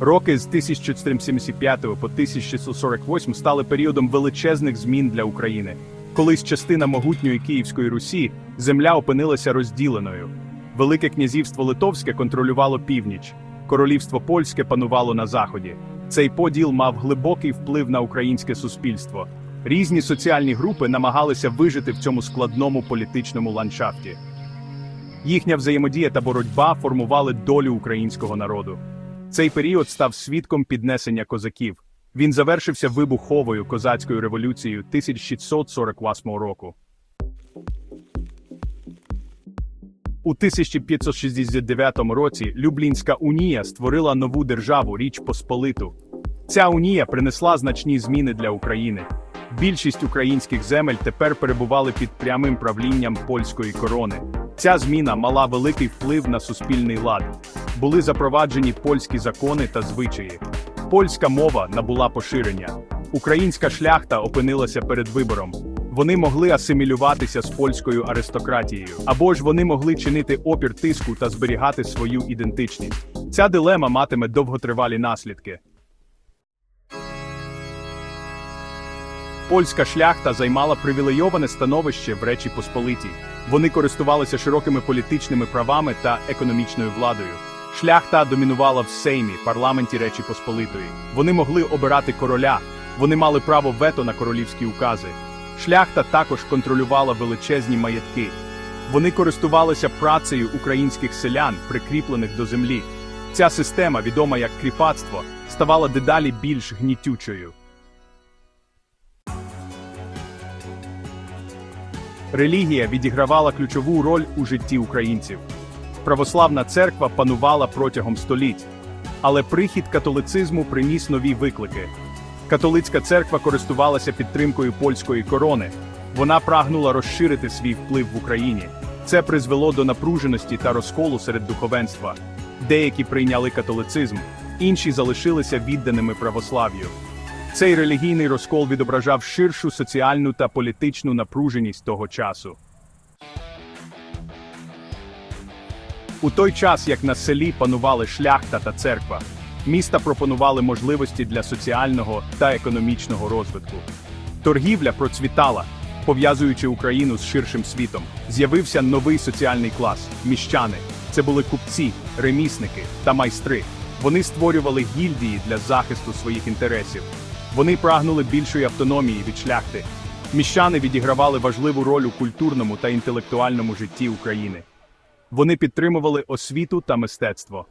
Роки з 1475 по 1648 стали періодом величезних змін для України. Колись частина могутньої Київської Русі, земля опинилася розділеною. Велике князівство Литовське контролювало північ, королівство Польське панувало на заході. Цей поділ мав глибокий вплив на українське суспільство. Різні соціальні групи намагалися вижити в цьому складному політичному ландшафті. Їхня взаємодія та боротьба формували долю українського народу. Цей період став свідком піднесення козаків. Він завершився вибуховою козацькою революцією 1648 року. У 1569 році Люблінська унія створила нову державу Річ Посполиту. Ця унія принесла значні зміни для України. Більшість українських земель тепер перебували під прямим правлінням польської корони. Ця зміна мала великий вплив на суспільний лад. Були запроваджені польські закони та звичаї. Польська мова набула поширення. Українська шляхта опинилася перед вибором. Вони могли асимілюватися з польською аристократією, або ж вони могли чинити опір тиску та зберігати свою ідентичність. Ця дилема матиме довготривалі наслідки. Польська шляхта займала привілейоване становище в Речі Посполитій. Вони користувалися широкими політичними правами та економічною владою. Шляхта домінувала в Сеймі, парламенті Речі Посполитої. Вони могли обирати короля, вони мали право вето на королівські укази. Шляхта також контролювала величезні маєтки. Вони користувалися працею українських селян, прикріплених до землі. Ця система, відома як кріпацтво, ставала дедалі більш гнітючою. Релігія відігравала ключову роль у житті українців. Православна церква панувала протягом століть, але прихід католицизму приніс нові виклики. Католицька церква користувалася підтримкою польської корони. Вона прагнула розширити свій вплив в Україні. Це призвело до напруженості та розколу серед духовенства. Деякі прийняли католицизм, інші залишилися відданими православ'ю. Цей релігійний розкол відображав ширшу соціальну та політичну напруженість того часу. У той час, як на селі панували шляхта та церква, міста пропонували можливості для соціального та економічного розвитку. Торгівля процвітала, пов'язуючи Україну з ширшим світом. З'явився новий соціальний клас міщани. Це були купці, ремісники та майстри. Вони створювали гільдії для захисту своїх інтересів. Вони прагнули більшої автономії від шляхти. Міщани відігравали важливу роль у культурному та інтелектуальному житті України. Вони підтримували освіту та мистецтво.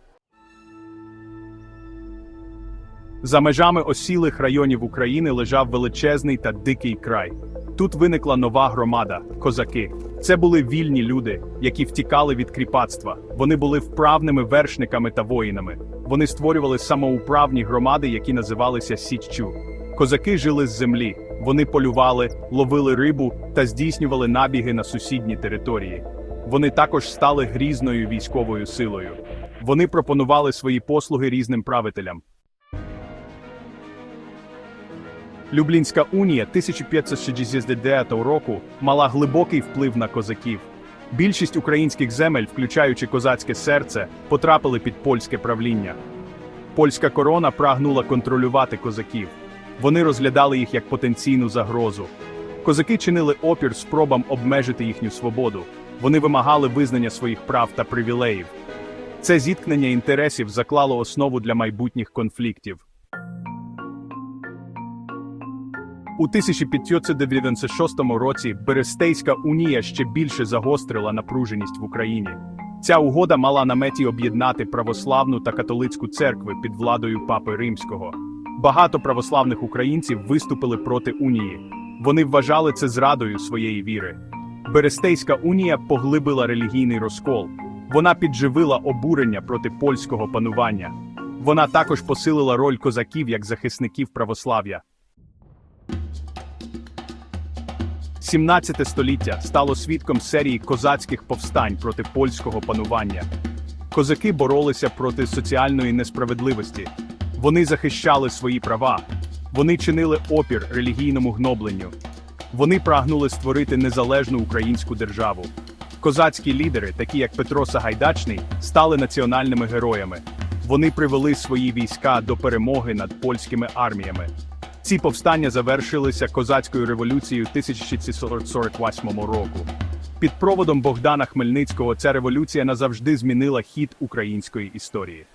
За межами осілих районів України лежав величезний та дикий край. Тут виникла нова громада козаки. Це були вільні люди, які втікали від кріпацтва. Вони були вправними вершниками та воїнами. Вони створювали самоуправні громади, які називалися Січчю. Козаки жили з землі. Вони полювали, ловили рибу та здійснювали набіги на сусідні території. Вони також стали грізною військовою силою. Вони пропонували свої послуги різним правителям. Люблінська унія 1569 року мала глибокий вплив на козаків. Більшість українських земель, включаючи козацьке серце, потрапили під польське правління. Польська корона прагнула контролювати козаків. Вони розглядали їх як потенційну загрозу. Козаки чинили опір спробам обмежити їхню свободу. Вони вимагали визнання своїх прав та привілеїв. Це зіткнення інтересів заклало основу для майбутніх конфліктів. У 1596 році Берестейська унія ще більше загострила напруженість в Україні. Ця угода мала на меті об'єднати православну та католицьку церкви під владою Папи Римського. Багато православних українців виступили проти унії. Вони вважали це зрадою своєї віри. Берестейська унія поглибила релігійний розкол. Вона підживила обурення проти польського панування. Вона також посилила роль козаків як захисників православ'я. 17 століття стало свідком серії козацьких повстань проти польського панування. Козаки боролися проти соціальної несправедливості. Вони захищали свої права. Вони чинили опір релігійному гнобленню. Вони прагнули створити незалежну українську державу. Козацькі лідери, такі як Петро Сагайдачний, стали національними героями. Вони привели свої війська до перемоги над польськими арміями. Ці повстання завершилися козацькою революцією 1648 року. Під проводом Богдана Хмельницького ця революція назавжди змінила хід української історії.